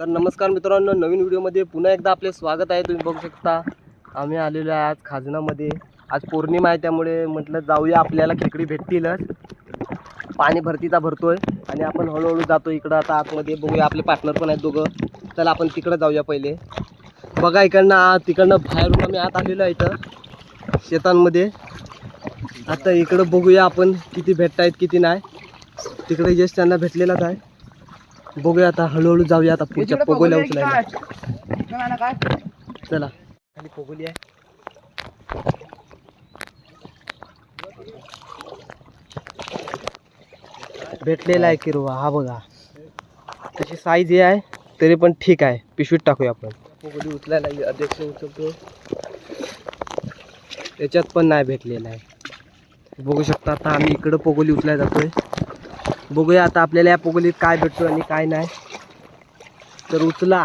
तर नमस्कार मित्रांनो नवीन व्हिडिओमध्ये पुन्हा एकदा आपले स्वागत आहे. तुम्ही बघू शकता आम्ही आलेलो आहे आज खाजनामध्ये. आज पौर्णिमा आहे त्यामुळे म्हटलं जाऊया आपल्याला खेकडी भेटतीलच. पाणी भरतीचा भरतोय आणि आपण हळूहळू जातो इकडं. आता आतमध्ये बघूया आपले पार्टनर पण आहेत दोघं. चला आपण तिकडं जाऊया पहिले. बघा इकडनं आ तिकडनं बाहेरून आम्ही आत आलेलो आहे इथं शेतांमध्ये. आता इकडं बघूया आपण किती भेटतायत किती नाही. तिकडे यश त्यांना भेटलेलाच आहे. बघूया आता हळूहळू जाऊया आता पुढच्या पोगोल्या उचलायला. चला. खाली पोगोली आहे. भेटलेला आहे किरवा हा बघा. त्याची साईज हे आहे तरी पण ठीक आहे. पिशवीत टाकूया आपण. पोगोली उचलायला ये, अध्यक्ष उचलतो. त्याच्यात पण नाही भेटलेला आहे. बघू शकता आता आम्ही इकडं पोगोली उचलायला जातोय. बघूया आता आपल्याला या पोगलीत काय भेटतो आणि काय नाही. तर उचला.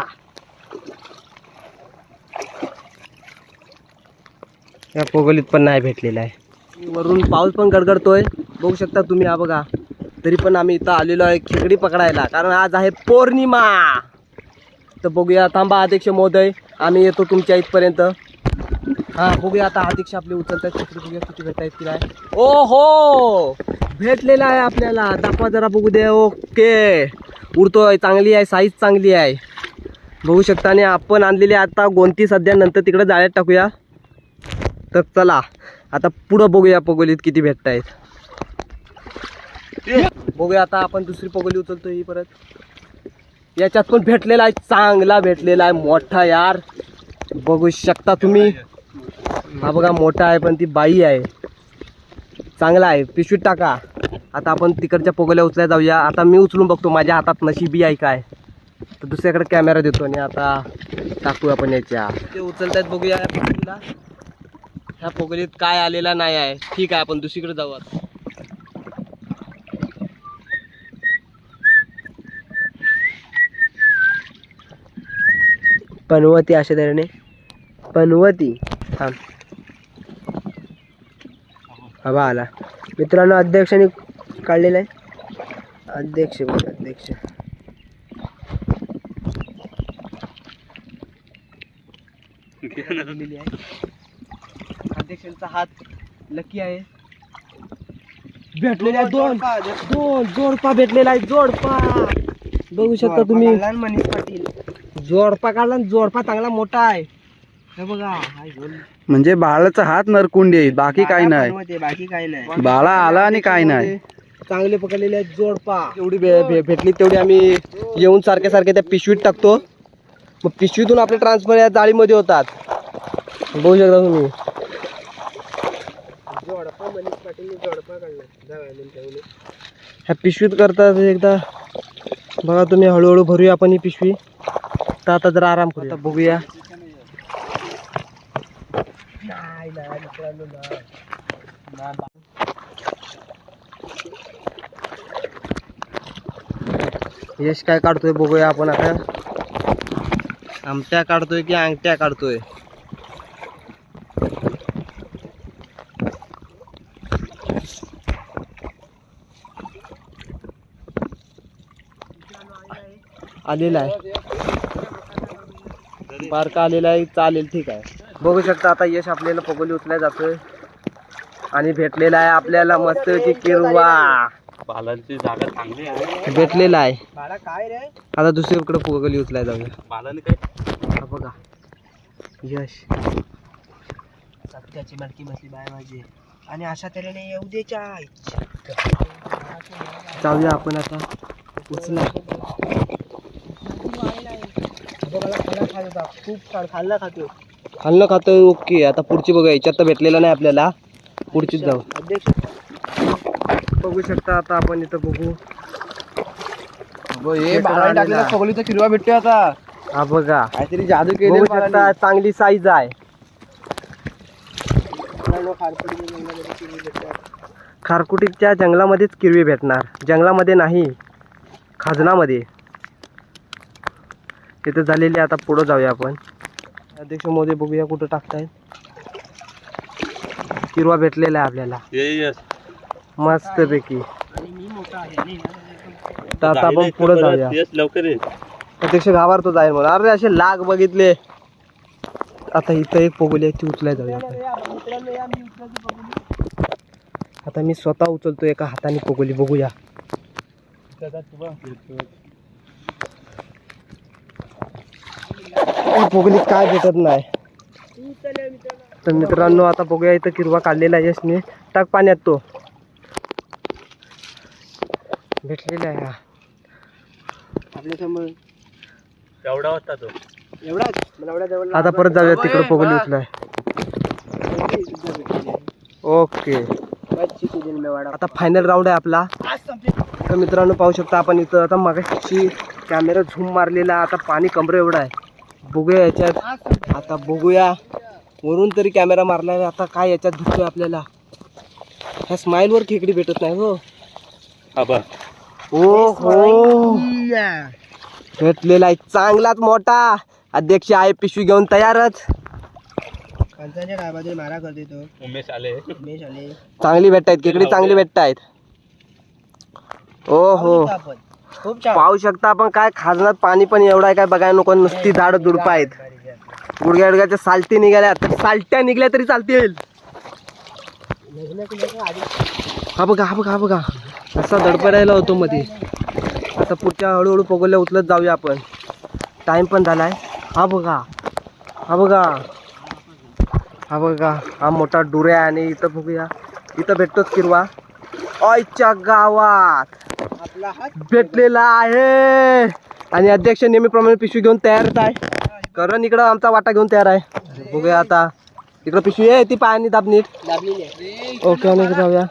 या पोगलीत पण नाही भेटलेला आहे. वरून पाऊस पण गडगडतोय. बघू शकता तुम्ही हा बघा. तरी पण आम्ही इथं आलेलो आहे खेकडी पकडायला. कारण आज आहे पौर्णिमा. तर बघूया थांबा अध्यक्ष महोदय. आम्ही येतो तुमच्या इथपर्यंत. हां बघूया आता अध्यक्ष आपले उचलतात खेकडी बघूया किती भेटत आहेत की नाही. ओ हो भेटलेला आहे आपल्याला. दाखवा जरा बघू दे. ओके. उडतोय. चांगली आहे. साईज चांगली आहे. बघू शकता आणि आपण आणलेली आता गोंती सध्या. नंतर तिकडे जाळ्यात टाकूया. तर चला. आता पुढं बघूया पगोलीत किती भेटत आहेत बघूया आता आपण दुसरी पगोली उचलतो ही परत. याच्यात पण भेटलेला आहे. चांगला भेटलेला आहे. मोठा यार. बघू शकता तुम्ही. हा बघा मोठा आहे पण ती बाई आहे. चांगला आहे. पिशवीत टाका. आता आपण तिकडच्या पोगोल्या उचलायला जाऊया. आता मी उचलून बघतो माझ्या हातात नशीबी आहे काय. तर दुसऱ्याकडे कॅमेरा देतो आणि आता टाकू आपण याच्या. ते उचलतायत बघूया ह्या पोगोलीत काय आलेला नाही आहे. ठीक आहे आपण दुसरीकडे जाऊ आता. पनवती अशा तऱ्हेने. पनवती. थांब. हवा आला मित्रांनो अध्यक्षाने काढलेला आहे. अध्यक्ष बघ अध्यक्ष. अध्यक्षांचा हात लकी आहे. भेटलेला आहे दोन. दोन जोडपा भेटलेला आहे जोडपा. बघू शकता तुम्ही. मनीष पाटील. जोडपा काढला आणि जोडपा चांगला मोठा आहे. म्हणजे बाळाचा हात नरकुंडी आहे बाकी काही नाही. बाळा बाकी काही नाही. बाळा आला आणि काय नाही. चांगले पकडलेले आहेत जोडपा एवढी भे- भे- भेटली तेवढी आम्ही येऊन सारखे सारखे त्या पिशवीत टाकतो. मग पिशवीतून आपले ट्रान्सफर या जाळीमध्ये होतात. बघू शकता तुम्ही. ह्या पिशवीत करतात एकदा. बघा तुम्ही हळूहळू भरूया आपण ही पिशवी. तर आता जरा आराम करूया. आता बघूया. यश काय काढतोय बघूया आपण आता. आमट्या काढतोय की अंगठ्या काढतोय? आलेला आहे. बारका आलेला आहे, चालेल, ठीक आहे. बघू शकता आता यश आपल्याला पगोली उचलाय जातोय. आणि भेटलेला आहे आपल्याला मस्त की किरवा. बालांची जागा चांगली आहे. भेटलेला आहे. काय रे? आता दुसरीकडे पगोली उचलाय जाऊया. बालाने काय? हा बघा. यश. सत्याची मडकी बसली बाय माझी. आणि अशा तऱ्हेने येऊ द्यायच्या जाऊया आपण आता. उचला. खूप खाल्ला खातो खाल्लं खातोय ओके. आता पुढची बघा याच्यात तर भेटलेला नाही आपल्याला. पुढचीच जाऊ. बघू शकता आता आपण इथं बघू. पगोलीचा किरवा भेटतोय आता. हा बघा. काहीतरी जादू केली शकता चांगली साईज आहे. खारकुटीच्या जंगलामध्येच किरवी भेटणार. जंगलामध्ये नाही खाजनामध्ये. तिथे झालेली आता पुढं जाऊया आपण. अध्यक्ष मोदी बघूया कुठं टाकतायत. किरवा भेटलेला आहे आपल्याला. मस्तपैकी. तर आता आपण पुढं जाऊया. लवकर प्रत्यक्ष गावावर जाईल म्हणून. अरे असे लाग बघितले. आता इथं एक पोगोली आहे ती उचलाय जाऊया. आता मी स्वतः उचलतो एका हाताने पोगोली बघूया. पोगलीत काय भेटत नाही. तर मित्रांनो आता बघूया इथं किरवा काढलेला आहे यशने. टाक पाण्यात तो. भेटलेला आहे हा. आपल्यासमोर. एवढा होता तो. एवढाच मला एवढा जवळ आता परत जाऊया तिकडं पोगली उचलाय ओके आता फायनल राऊंड आहे आपला. तर मित्रांनो पाहू शकता आपण इथं. आता मागाशी कॅमेरा झूम मारलेला. आता पाणी कमरे एवढं आहे. बघूया याच्यात. आता बघूया. वरून तरी कॅमेरा मारला आता काय याच्यात दिसतोय आपल्याला? ह्या स्माईलवर खेकडी भेटत नाही हो. ओ हो भेटलेला आहे. चांगलाच मोठा. अध्यक्ष आहे पिशवी घेऊन तयारच. मारा करते तो. उमेश आले. उमेश आले. चांगली भेटतायत खेकडी चांगली भेटतायत. ओ हो खूप छान. पाहू शकता आपण काय खाजनात पाणी पण एवढं आहे काय बघायला नको नुसती झाड दुरप आहेत. गुडघ्या गुडघ्याच्या सालटी निघाल्या तर सालट्या निघल्या तरी चालतील हा बघा हा बघा हा बघा. असा धडपडायला होतो मध्ये आता पुढच्या हळूहळू पगोल्या उचलत जाऊया आपण. टाइम पण झालाय. हा बघा हा बघा. हा बघा हा मोठा डुऱ्या आणि इथं बघूया. इथं भेटतोच किरवा. आईच्या गावात. भेटलेला आहे. आणि अध्यक्ष नेहमीप्रमाणे पिशवी घेऊन तयारच आहे. करण इकडं आमचा वाटा घेऊन तयार आहे. बघूया आता. इकडं पिशवी आहे ती पायानी दाब नीट. ओके आणि जाऊया.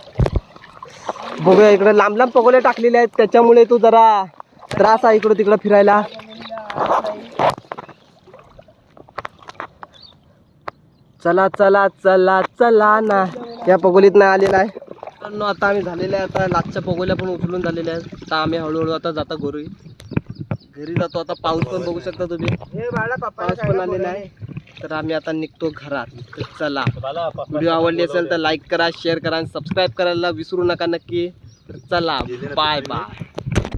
बघूया इकडे लांब लांब पगोले टाकलेले आहेत. त्याच्यामुळे तू जरा त्रास आहे इकडं तिकडं फिरायला. चला चला चला चला ना. या पगोलीत नाही आलेला आहे. आता आम्ही झालेले आहे. आता लाचच्या पगोल्या पण उचलून झालेल्या आहेत. आता आम्ही हळूहळू आता जाता घरी. घरी जातो आता पाऊस पण बघू शकता तुम्ही. हे पाऊस पण आलेला आहे. तर आम्ही आता निघतो घरात. तर चला. व्हिडिओ आवडली असेल तर लाईक करा शेअर करा आणि सबस्क्राईब करायला विसरू नका नक्की. तर चला. Bye bye